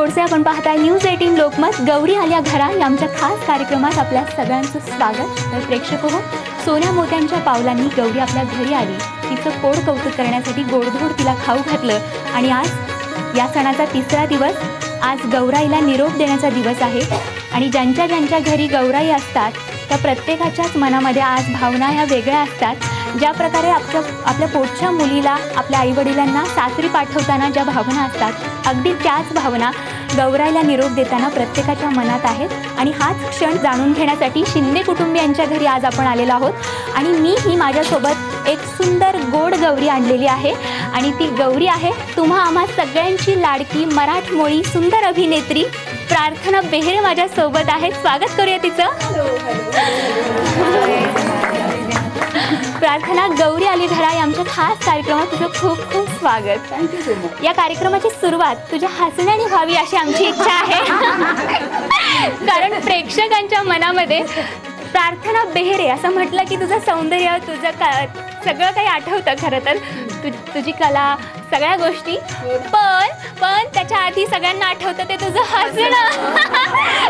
गोडसे आपण पाहताय. News eighteen Lokmat Gauri आल्या घरा या आमच्या खास कार्यक्रमात आपल्या सगळ्यांचं स्वागत. तर प्रेक्षक हो सोन्या मोत्यांच्या पावलांनी गौरी आपल्या घरी आली. तिचं कोड कौतुक करण्यासाठी गोडधोड तिला खाऊ घातलं. आणि आज या सणाचा तिसरा दिवस आज गौराईला निरोप देण्याचा दिवस आहे. आणि ज्यांच्या ज्यांच्या घरी गौराई असतात त्या प्रत्येकाच्याच मनामध्ये आज भावना ह्या वेगळ्या असतात. ज्या प्रकारे आपल्या आपल्या पोटच्या मुलीला आपल्या आईवडिलांना सासरी पाठवताना ज्या भावना असतात अगदी त्याच भावना गौरायला निरोप देताना प्रत्येकाच्या मनात आहेत. आणि हाच क्षण जाणून घेण्यासाठी शिंदे कुटुंबियांच्या घरी आज आपण आलेलो आहोत. आणि मी ही माझ्यासोबत एक सुंदर गोड गौरी आणलेली आहे. आणि ती गौरी आहे तुम्हा आम्हा सगळ्यांची लाडकी मराठमोळी सुंदर अभिनेत्री प्रार्थना बेहरे माझ्यासोबत आहे स्वागत करूया तिचं. प्रार्थना गौरी आली घरा या आमच्या खास कार्यक्रमात तुझं खूप खूप स्वागत. या कार्यक्रमाची सुरुवात तुझ्या हसण्याने व्हावी अशी आमची इच्छा आहे. कारण प्रेक्षकांच्या मनामध्ये प्रार्थना बेहेरे असं म्हटलं की तुझं सौंदर्य तुझं का सगळं काही आठवतं खरं तर. तु तुझी कला सगळ्या गोष्टी. पण पण त्याच्या आधी सगळ्यांना आठवतं ते तुझं हसणं.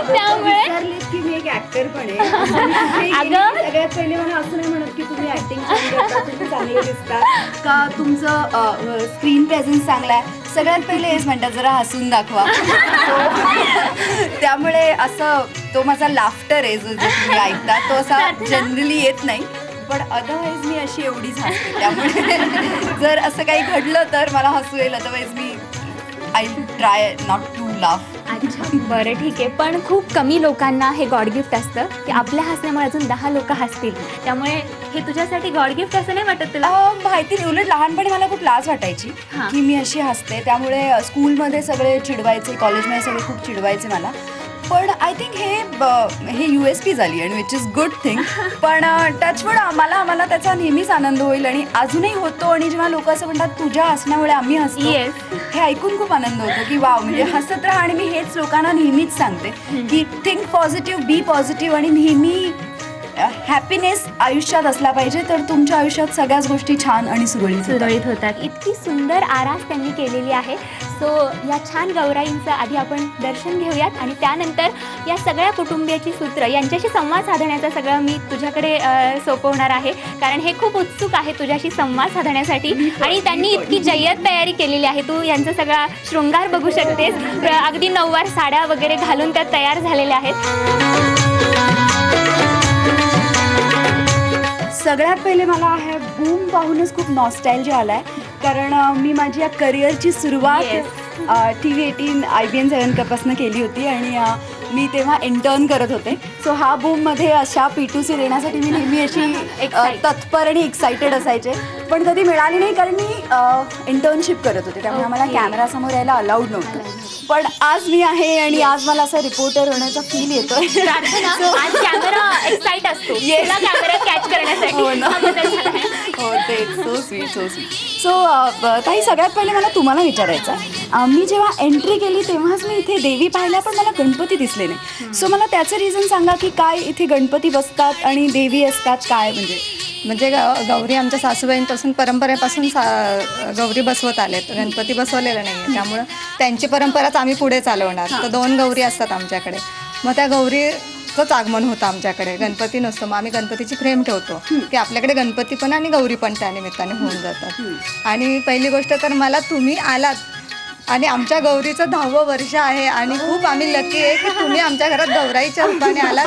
त्यामुळे मी एक ऍक्टर पण आहे. अगं. सगळ्यात पहिले मला असं नाही म्हणत की तुम्ही ऍक्टिंग तुम्ही चांगले दिसता. का तुमचं स्क्रीन प्रेझेन्स चांगला आहे? सगळ्यात पहिले हेच म्हणतात जरा हसून दाखवा. त्यामुळे असं तो माझा लाफ्टर आहे जो तुम्ही ऐकता. तो असा. जनरली येत नाही. पण अदरवाईज मी अशी एवढीच हसते त्यामुळे. जर असं काही घडलं तर मला हसू येईल. Otherwise me I try not to laugh अच्छा बरं ठीक आहे. पण खूप कमी लोकांना हे गॉड गिफ्ट असतं. की आपल्या हसण्यामुळे अजून दहा लोक हसतील. त्यामुळे हे तुझ्यासाठी गॉड गिफ्ट असं नाही वाटत तुला? अं, माहिती नाही. उलट लहानपणी मला खूप लाज वाटायची हां. की मी अशी हसते. त्यामुळे स्कूलमध्ये सगळे चिडवायचे कॉलेजमध्ये सगळे खूप चिडवायचे मला. पण आय थिंक हे ब- हे यू एस पी झाली आणि विच इज गुड थिंग पण टचवूड मला मला त्याचा नेहमीच आनंद होईल आणि अजूनही होतो आणि जेव्हा लोक असं म्हणतात तुझ्या हसण्यामुळे आम्ही हसतो. Yes. हे ऐकून खूप आनंद होतो की वाव म्हणजे हसत राहा आणि मी हेच लोकांना नेहमीच सांगते की थिंक पॉझिटिव्ह बी पॉझिटिव्ह आणि नेहमी हॅपीनेस आयुष्यात असला पाहिजे तर तुमच्या आयुष्यात सगळ्याच गोष्टी छान आणि सुरळीत होतात. सुरळीत होतात. इतकी सुंदर आरास त्यांनी केलेली आहे. सो या छान गौराईंचं आधी आपण दर्शन घेऊयात आणि त्यानंतर या सगळ्या कुटुंबियाची सूत्र यांच्याशी संवाद साधण्याचं सगळं मी तुझ्याकडे सोपवणार आहे. कारण हे खूप उत्सुक आहे तुझ्याशी संवाद साधण्यासाठी. आणि त्यांनी इतकी जय्यत तयारी केलेली आहे. तू यांचा सगळा शृंगार बघू शकतेस. अगदी नऊवार साड्या वगैरे घालून त्या तयार झालेल्या आहेत. सगळ्यात पहिले मला हे बूम पाहूनच खूप नॉस्टॅल्जी आलाय. कारण मी माझी या करिअरची सुरुवात T V eighteen I B N seven कपासनं केली होती आणि मी तेव्हा इंटर्न करत होते. सो हा बूममध्ये अशा पी टू सी देण्यासाठी मी नेहमी अशी. तत्पर आणि एक्सायटेड असायचे. पण कधी मिळाली नाही कारण मी इंटर्नशिप करत होते. त्यामुळे मला Okay. कॅमेरासमोर यायला अलाउड नव्हतं. पण आज मी आहे आणि आज मला असा रिपोर्टर होण्याचा फील येतोय. प्रार्थना आज कॅमेरा एक्साइट असतो. Yes. तुला कॅमेरा कॅच करण्यासाठी. हो ना. हा ते so sweet so sweet so ताई सगळ्यात पहिले मला तुम्हाला विचारायचं आहे. मी जेव्हा एंट्री केली तेव्हाच मी इथे देवी पाहिल्या पण मला गणपती दिसले नाही. सो मला त्याचं रिझन सांगा की काय इथे गणपती बसतात आणि देवी असतात काय म्हणजे? म्हणजे ग- गौरी आमच्या सासूबाईंपासून परंपरेपासून सा गौरी बसवत आलेत. गणपती बसवलेले नाही आहे त्यामुळं त्यांची परंपराच आम्ही पुढे चालवणार. तर दोन गौरी असतात आमच्याकडे. मग त्या गौरीचंच आगमन होतं आमच्याकडे. गणपती नसतो. मग आम्ही गणपतीची फ्रेम ठेवतो. की आपल्याकडे गणपती पण आणि गौरी पण त्या निमित्ताने होऊन जातात. आणि पहिली गोष्ट तर मला तुम्ही आलात. आणि आमच्या गौरीचं दहावं वर्ष आहे. आणि खूप आम्ही लकी आहे की तुम्ही आमच्या घरात गौराईच्या रूपाने आलात.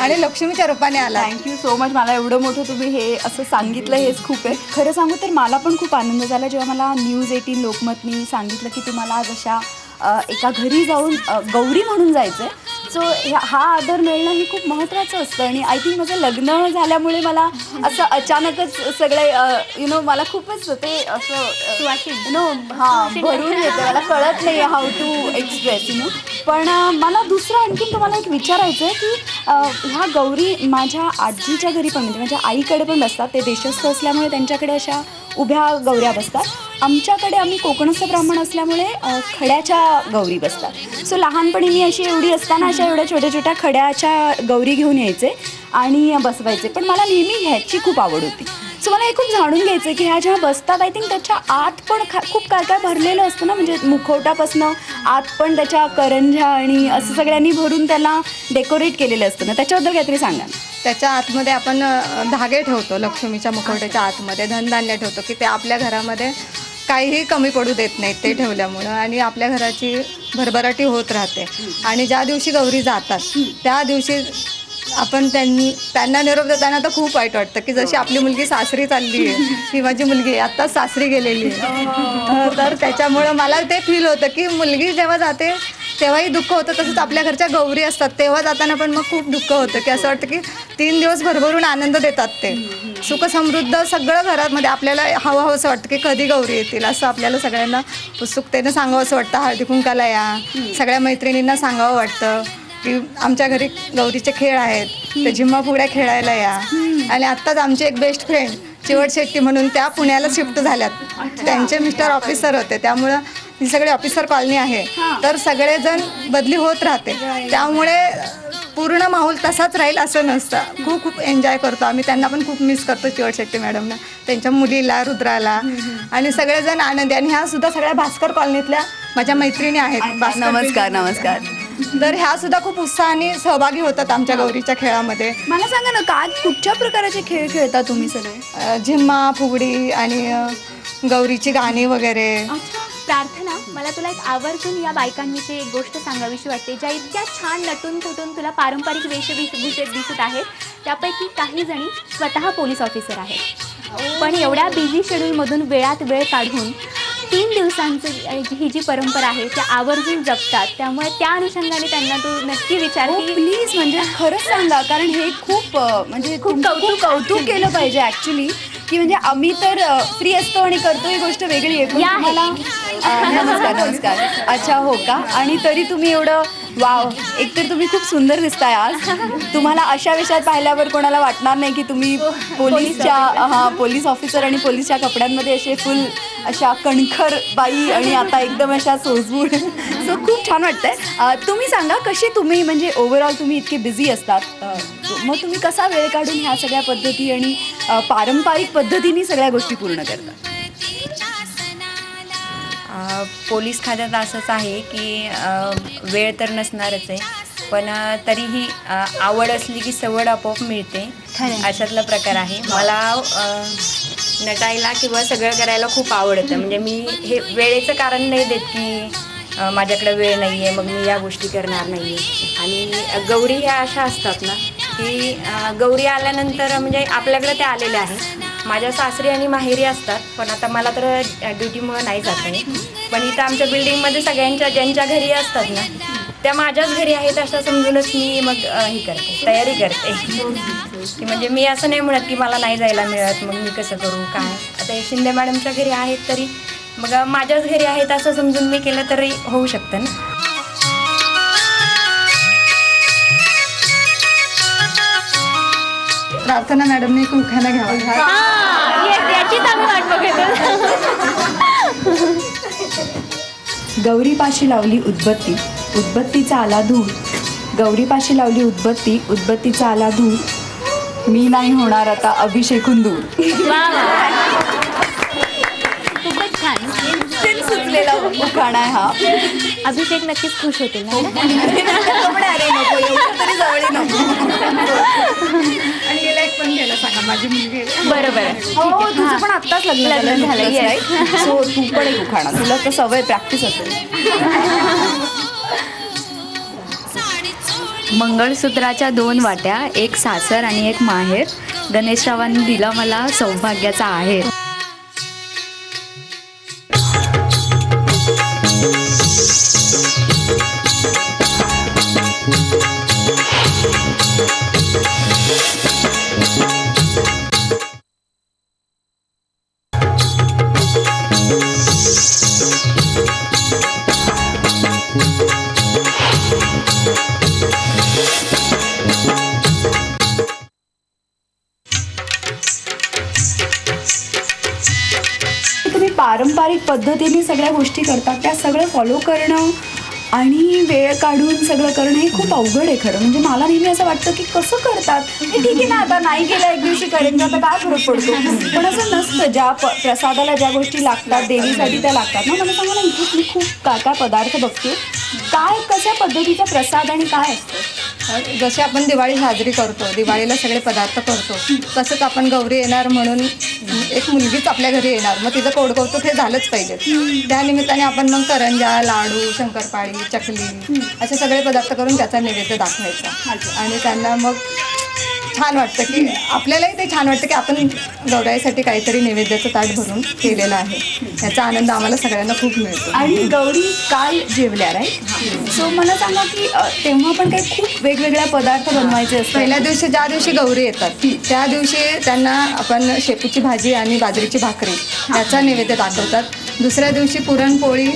आणि लक्ष्मीच्या रूपाने आलात. थँक्यू सो मच मला एवढं मोठं तुम्ही हे असं सांगितलं हेच खूप आहे. खरं सांगू तर मला पण खूप आनंद झाला जेव्हा मला न्यूज एटीन लोकमतनी सांगितलं की तुम्हाला आज अशा एका घरी जाऊन गौरी म्हणून जायचं आहे सो हा आदर मिळणं हे खूप महत्त्वाचं असतं. आणि आय थिंक माझं लग्न झाल्यामुळे मला असं अचानकच सगळे यु नो मला खूपच ते असं नो हां भरून येतं. मला कळत नाही how to express you know पण मला दुसरं आणखीन तुम्हाला एक विचारायचं आहे की ह्या गौरी माझ्या आजीच्या घरी पण म्हणजे माझ्या आईकडे पण बसतात. ते देशस्थ असल्यामुळे त्यांच्याकडे अशा उभ्या गौऱ्या बसतात. आमच्याकडे आम्ही कोकणस्थ ब्राह्मण असल्यामुळे खड्याच्या गौरी बसतात. सो लहानपणी मी अशी एवढी असताना अशा एवढ्या छोट्या छोट्या खड्याच्या गौरी घेऊन यायचे आणि बसवायचे. पण मला नेहमी ह्याची खूप आवड होती. सो मला हे खूप जाणून घ्यायचं आहे की ह्या जेव्हा बसतात आय थिंक त्याच्या आत पण खा खूप काय काय भरलेलं असतं ना? म्हणजे मुखवटापासनं आत पण त्याच्या करंजा आणि असं सगळ्यांनी भरून त्याला डेकोरेट केलेलं असतं. ना त्याच्याबद्दल काहीतरी सांगा ना. त्याच्या आतमध्ये आपण धागे ठेवतो लक्ष्मीच्या मुखवट्याच्या आतमध्ये. धनधान्य ठेवतो की ते आपल्या घरामध्ये काहीही कमी पडू देत नाहीत ते ठेवल्यामुळं आणि आपल्या घराची भरभराटी होत राहते. आणि ज्या दिवशी गौरी जातात त्या दिवशी आपण त्यांनी त्यांना निरोप देताना तर खूप वाईट वाटतं की जशी आपली मुलगी सासरी चालली आहे ही माझी मुलगी आत्ताच सासरी गेलेली आहे. अ, तर त्याच्यामुळं मला ते फील होतं की मुलगी जेव्हा जाते तेव्हाही दुःख होतं. तसंच आपल्या घरच्या गौरी असतात तेव्हा जाताना पण मग खूप दुःख होतं की असं वाटतं की तीन दिवस भरभरून आनंद देतात ते. सुख समृद्ध सगळं घरामध्ये आपल्याला हवं हवं असं वाटतं की कधी गौरी येतील असं आपल्याला सगळ्यांना उत्सुकतेनं सांगावं असं वाटतं. हळदी कुंकाला या सगळ्या मैत्रिणींना सांगावं वाटतं. की आमच्या घरी गौरीचे खेळ आहेत ते झिम्मा फुगड्या खेळायला या. आणि आत्ताच आमची एक बेस्ट फ्रेंड चिवट शेट्टी म्हणून त्या पुण्याला शिफ्ट झाल्यात. त्यांचे मिस्टर ऑफिसर होते त्यामुळं ही सगळी ऑफिसर कॉलनी आहे. तर सगळेजण बदली होत राहते. त्यामुळे पूर्ण माहोल तसाच राहील असं नसतं. खूप खूप एन्जॉय करतो. आम्ही त्यांना पण खूप मिस करतो चिवट शेट्टी मॅडमना. त्यांच्या मुलीला रुद्राला. आणि सगळेजण आनंदी. आणि ह्या सुद्धा सगळ्या भास्कर कॉलनीतल्या माझ्या मैत्रिणी आहेत. नमस्कार नमस्कार. तर ह्या सुद्धा खूप उत्साहाने सहभागी होतात आमच्या गौरीच्या खेळामध्ये. मला सांगा ना काय कुठच्या प्रकारचे खेळ खेळता तुम्ही सगळे? अ, झिम्मा फुगडी आणि अ, गौरीची गाणी वगैरे. प्रार्थना मला तुला एक आवर्जून या बायकांविषयी एक गोष्ट सांगावीशी वाटते ज्या इतक्या छान नटून फुटून तुला पारंपरिक वेशभूषेत दिसत आहेत त्यापैकी काही जणी स्वतः पोलीस ऑफिसर आहेत. पण एवढ्या बिझी शेड्यूलमधून वेळात वेळ काढून तीन दिवसांचं ही जी परंपरा आहे त्या आवर्जून जपतात. त्यामुळे त्या अनुषंगाने त्यांना तू नक्की विचार हो की प्लीज म्हणजे खरंच सांगा कारण हे खूप अ, म्हणजे खूप कौतुक कौतुक केलं पाहिजे ऍक्च्युली की म्हणजे आम्ही तर फ्री असतो आणि करतो ही गोष्ट वेगळी आहे. पण या आहे. तुम्हाला अ, नमस्कार नमस्कार. अच्छा हो का? आणि तरी तुम्ही एवढं वाव एकतर तुम्ही खूप सुंदर दिसताय आज. तुम्हाला अशा विषयात पाहिल्यावर कोणाला वाटणार नाही की तुम्ही पोलीसच्या हा पोलीस ऑफिसर आणि पोलीसच्या कपड्यांमध्ये असे फुल अशा कणखर बाई आणि आता एकदम अशा सोजवून सो खूप छान वाटतंय. तुम्ही सांगा कशी तुम्ही म्हणजे ओव्हरऑल तुम्ही इतके बिझी असतात. मग तुम्ही कसा वेळ काढून ह्या सगळ्या पद्धती आणि पारंपरिक पद्धतीने सगळ्या गोष्टी पूर्ण करता? अ, पोलीस खात्यात असंच आहे की वेळ तर नसणारच आहे. पण तरीही आवड असली की सवड आपोआप मिळते. अशातला प्रकार आहे. मला नटायला किंवा सगळं करायला खूप आवडतं. म्हणजे मी हे वेळेचं कारण नाही देत की माझ्याकडे वेळ नाही आहे मग मी या गोष्टी करणार नाही आहे आणि गौरी ह्या अशा असतात ना की गौरी आल्यानंतर म्हणजे आपल्याकडे त्या आलेल्या आहेत. माझ्या सासरी आणि माहेरी असतात पण आता मला तर ड्युटीमुळं नाही जात आहे. पण इथं आमच्या बिल्डिंगमध्ये सगळ्यांच्या ज्यांच्या घरी असतात ना त्या माझ्याच घरी आहेत असं समजूनच मी मग हे करते तयारी करते. की म्हणजे मी असं नाही म्हणत की मला नाही जायला मिळत मग मी कसं करू काय? आता हे शिंदे मॅडमच्या घरी आहेत तरी मग माझ्याच घरी आहेत असं समजून मी केलं तरी होऊ शकतं ना. प्रार्थना मॅडमने उखाणा घ्यावा. याचीच आम्ही वाट बघतो गौरीपाशी लावली उदबत्ती. उदबत्तीचा आला धूर गौरीपाशी लावली उदबत्ती. उदबत्तीचा आला धूर मी नाही होणार आता अभिषेकून दूर सुचलेला उखाणा आहे हा. अभिषेक नक्कीच खुश होतील ना? पण अरे नको एवढं तरी जवळ नको. माझी मुलगी. बरोबर आहे. हो हो, तुझं पण आत्ताच लग्न लग्न झालं? सो तू पण एक उखाणा तुला तर सवय प्रॅक्टिस असेल मंगळसूत्राच्या दोन वाट्या एक सासर आणि एक माहेर गणेशरावांनी दिला मला सौभाग्याचा आहेर पारंपरिक पद्धतीने सगळ्या गोष्टी करतात त्या सगळं फॉलो करणं आणि वेळ काढून सगळं करणं हे खूप अवघड आहे खरं. म्हणजे मला नेहमी असं वाटतं की कसं करतात? हे ठीक आहे ना आता नाही केलं एक दिवशी करेन तर आता काय फरक पडतो? पण असं नसतं ज्या प प्रसादाला ज्या गोष्टी लागतात देवीसाठी त्या लागतात. ना मला सांगा ना इथे मी खूप काय काय पदार्थ बघते. काय कशा पद्धतीचा प्रसाद आणि काय असतं? जसे आपण दिवाळी साजरी करतो दिवाळीला सगळे पदार्थ करतो तसंच आपण गौरी येणार म्हणून एक मुलगीच आपल्या घरी येणार. मग तिचं कोडकौतुक हे झालंच पाहिजे. त्यानिमित्ताने आपण मग करंजा लाडू शंकरपाळी चकली असे सगळे पदार्थ करून त्याचा नैवेद्य दाखवायचा. आणि त्यांना मग छान वाटतं की आपल्यालाही ते छान वाटतं की आपण गौराईसाठी काहीतरी नैवेद्याचं ताट भरून केलेलं आहे. याचा आनंद आम्हाला सगळ्यांना खूप मिळतो. आणि गौरी काल जेवल्या राईट सो मला सांगा की अ, तेव्हा पण काही खूप वेगवेगळ्या पदार्थ बनवायचे असतात? पहिल्या दिवशी ज्या दिवशी गौरी येतात त्या दिवशी त्यांना आपण शेपूची भाजी आणि बाजरीची भाकरी याचा नैवेद्य दाखवतात. दुसऱ्या दिवशी पुरणपोळी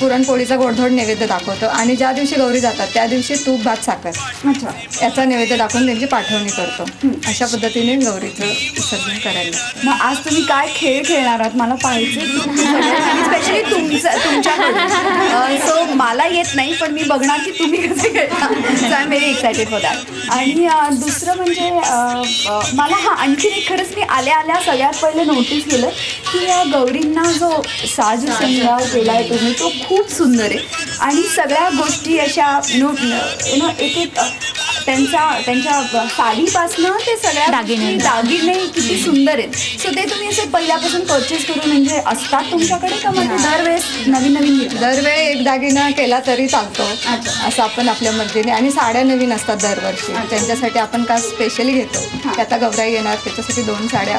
पुरणपोळीचा गोडधोड नैवेद्य दाखवतो. आणि ज्या दिवशी गौरी जातात त्या दिवशी तूप भात साखर. अच्छा. याचा नैवेद्य दाखवून त्यांची पाठवणी करतो. अशा पद्धतीने गौरीचं विसर्जन करायला. मग आज तुम्ही काय खेळ खेळणार आहात? मला पाहिजे स्पेशली तुमचं तुमच्याकडून. सो मला येत नाही पण मी बघणार की तुम्ही कसे खेळता. So I am very excited for that आणि दुसरं म्हणजे मला हा आणखीन एक खरंच मी आल्या आल्या सगळ्यात पहिले नोटीस केलं की गौरींना जो साज केला आहे तुम्ही. तो खूप सुंदर आहे. आणि सगळ्या गोष्टी अशा नो नो एक एक अ, त्यांचा त्यांच्या साडीपासनं ते सगळ्या दागिने. दागिने किती सुंदर आहेत. सो ते तुम्ही असे पहिल्यापासून परचेस करून म्हणजे असतात तुमच्याकडे का म्हणजे दरवेळेस नवीन नवीन दरवेळी एक दागिना केला तरी चालतो. असं आपण आपल्या मर्जीने. आणि साड्या नवीन असतात दरवर्षी. त्यांच्यासाठी आपण का स्पेशली घेतो? की आता गौराई येणार. त्याच्यासाठी दोन साड्या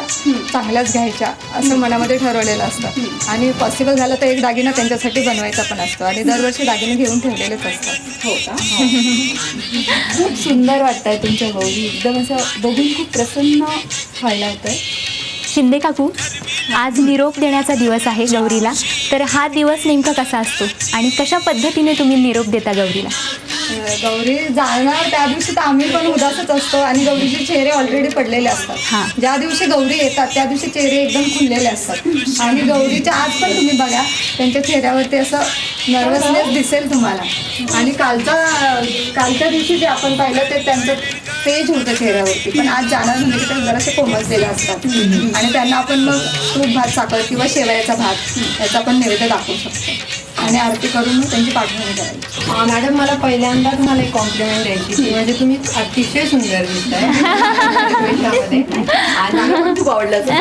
चांगल्याच घ्यायच्या असं मनामध्ये ठरवलेलं असतं. आणि पॉसिबल झालं तर एक दागिना त्यांच्यासाठी बनवायचा पण असतो. आणि दरवर्षी दागिने घेऊन ठेवलेलेच असतात. हो का? खूप सुंदर वाटतंय तुमच्या गौरी एकदम असं बघून खूप प्रसन्न व्हायला होतंय. शिंदे काकू आज निरोप देण्याचा दिवस आहे गौरीला. तर हा दिवस नेमका कसा असतो? आणि कशा पद्धतीने तुम्ही निरोप देता गौरीला? गौरी जाणार त्या दिवशी तर आम्ही पण उदासच असतो आणि गौरीचे चेहरे ऑलरेडी पडलेले हां. असतात ज्या दिवशी गौरी येतात त्या दिवशी चेहरे एकदम खुललेले असतात. आणि गौरीच्या आज पण तुम्ही बघा त्यांच्या चेहऱ्यावरती असं नर्वसनेस दिसेल तुम्हाला. आणि कालचा कालच्या दिवशी जे आपण पाहिलं ते त्यांचं तेज होतं चेहऱ्यावरती. पण आज जाणार म्हणजे ते जरासे कोमजलेले असतात. आणि त्यांना आपण मग तूप भात साखर किंवा शेवयाचा भात याचा पण नैवेद्य दाखवू शकतो. आणि आरती करून मग त्यांची पाठवणी करायची. मॅडम मला पहिल्यांदाच मला एक कॉम्प्लिमेंट द्यायची ती म्हणजे तुम्ही अतिशय सुंदर दिसताय. वेशामध्ये. आणि खूप आवडलं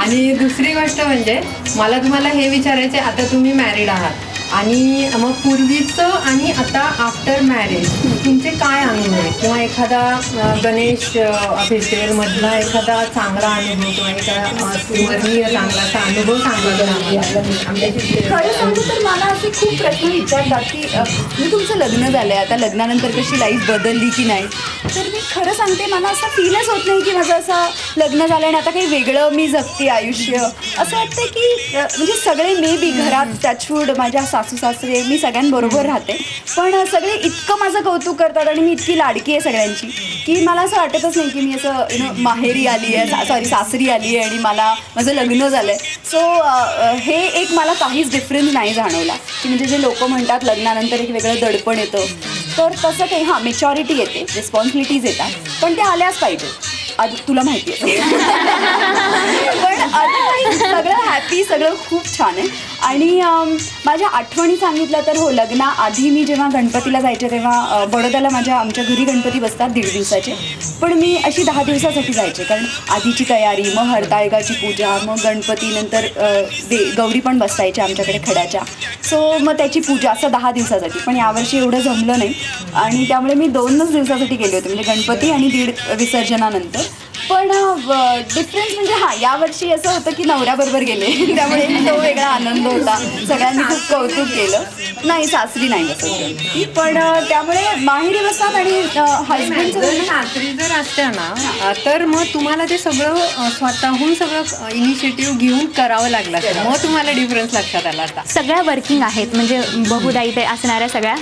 आणि दुसरी गोष्ट म्हणजे मला तुम्हाला हे विचारायचे आता तुम्ही मॅरिड आहात. आणि मग पूर्वीचं आणि आता आफ्टर मॅरेज तुमचे काय अनुभव आहे किंवा एखादा गणेश फेस्टिवल मधला एखादा चांगला अनुभव किंवा एखादा स्मरणीय चांगला असा अनुभव सांगा खरं तर मला असे खूप प्रश्न विचारतात की मी तुमचं लग्न झालं आहे आता लग्नानंतर कशी लाईफ बदलली की नाही? तर मी खरं सांगते मला असं फीलच होत नाही की माझं असं लग्न झालं आणि आता काही वेगळं मी जगते आयुष्य. असं वाटतं की म्हणजे सगळे मे बी घरात टचवूड माझ्या सासू सासरे मी सगळ्यांबरोबर राहते. पण सगळे इतकं माझं कौतुक करतात आणि मी इतकी लाडकी आहे सगळ्यांची की मला असं वाटतच नाही की मी असं यु नो माहेरी आली आहे सॉरी सासरी आली आहे आणि मला माझं लग्न झालं आहे सो हे एक मला काहीच डिफरन्स नाही जाणवला. की म्हणजे जे लोक म्हणतात लग्नानंतर एक वेगळं दडपण येतं तर तसं काही हां मेच्युरिटी येते रिस्पॉन्सिबिलिटीज येतात. पण त्या आल्याच पाहिजे. आज तुला माहिती आहे. otherwise सगळं हॅपी सगळं खूप छान आहे. आणि अम, माझ्या आठवणी सांगितलं तर हो लग्नाआधी मी जेव्हा गणपतीला जायचे तेव्हा अ, बडोद्याला माझ्या आमच्या घरी गणपती बसतात दीड दिवसाचे. पण मी अशी दहा दिवसासाठी जायचे कारण आधीची तयारी मग हरताळकाची पूजा मग गणपती नंतर अ, दे गौरी पण बसायच्या आमच्याकडे खड्याच्या. सो मग त्याची पूजा असं दहा दिवसासाठी. पण यावर्षी एवढं जमलं नाही. आणि त्यामुळे मी दोनच दिवसासाठी गेले होते म्हणजे गणपती आणि दीड विसर्जनानंतर. पण डिफरन्स म्हणजे हां यावर्षी असं होतं की नवऱ्याबरोबर गेले. त्यामुळे तो वेगळा आनंद होता. सगळ्यांनी खूप कौतुक केलं. नाही सासरी नाही बसत. पण त्यामुळे माहेरी बसतात आणि जर हजबंडचं सासरी जर असत्या ना तर मग तुम्हाला ते सगळं स्वतःहून सगळं इनिशिएटिव्ह घेऊन करावं लागलं असतं. मग तुम्हाला डिफरन्स लक्षात आला असता. सगळ्या वर्किंग आहेत. म्हणजे बहुधा इथे असणाऱ्या सगळ्या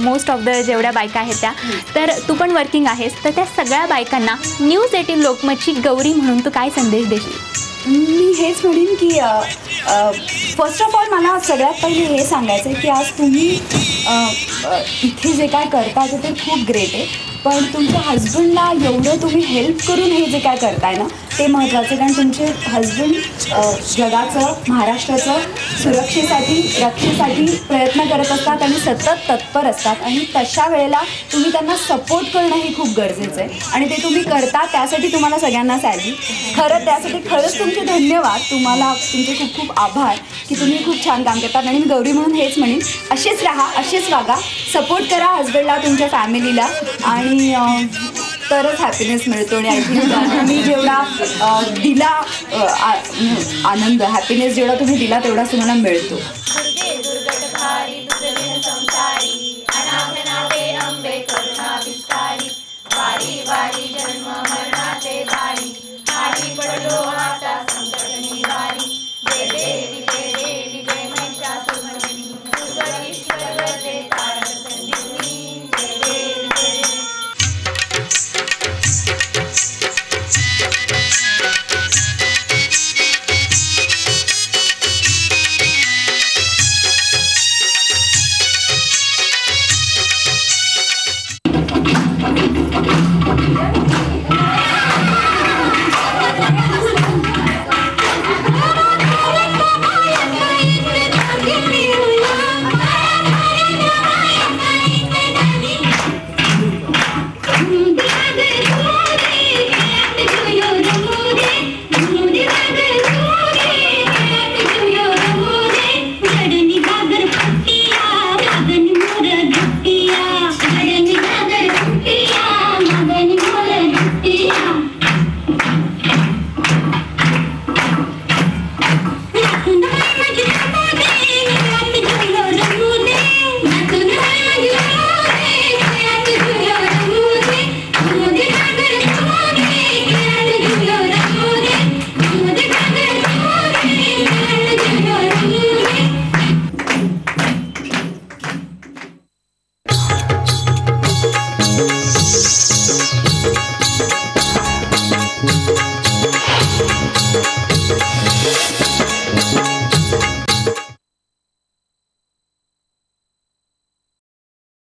मोस्ट ऑफ द जेवढ्या बायका आहेत त्या. तर तू पण वर्किंग आहेस. तर त्या सगळ्या बायकांना न्यूज एटीन मच्छी गौरी म्हणून तू काय संदेश देशील? मी हेच म्हणेन की फर्स्ट ऑफ ऑल मला सगळ्यात पहिले हे सांगायचं आहे की आज तुम्ही अ, अ, इथे जे काय करता ते ते खूप ग्रेट आहे. पण तुमच्या हजबंडला एवढं तुम्ही हेल्प करून हे जे काय करताय ना ते महत्त्वाचं आहे कारण तुमचे हजबंड जगाचं महाराष्ट्राचं सुरक्षेसाठी रक्षेसाठी प्रयत्न करत असतात आणि सतत तत्पर असतात. आणि तशा वेळेला तुम्ही त्यांना सपोर्ट करणं हे खूप गरजेचं आहे. आणि ते तुम्ही करता त्यासाठी तुम्हाला सगळ्यांना सॅली खरं त्यासाठी खरंच तुमचे धन्यवाद. तुम्हाला तुमचे खूप खूप आभार की तुम्ही खूप छान काम करतात. आणि मी गौरी म्हणून हेच म्हणेन असेच राहा असेच वागा. सपोर्ट करा हजबंडला तुमच्या फॅमिलीला आणि तरच हॅपीनेस मिळतो आणि आय थिंक तुम्ही जेवढा दिला आनंद हॅपीनेस जेवढा तुम्ही दिला तेवढा तुम्हाला मिळतो.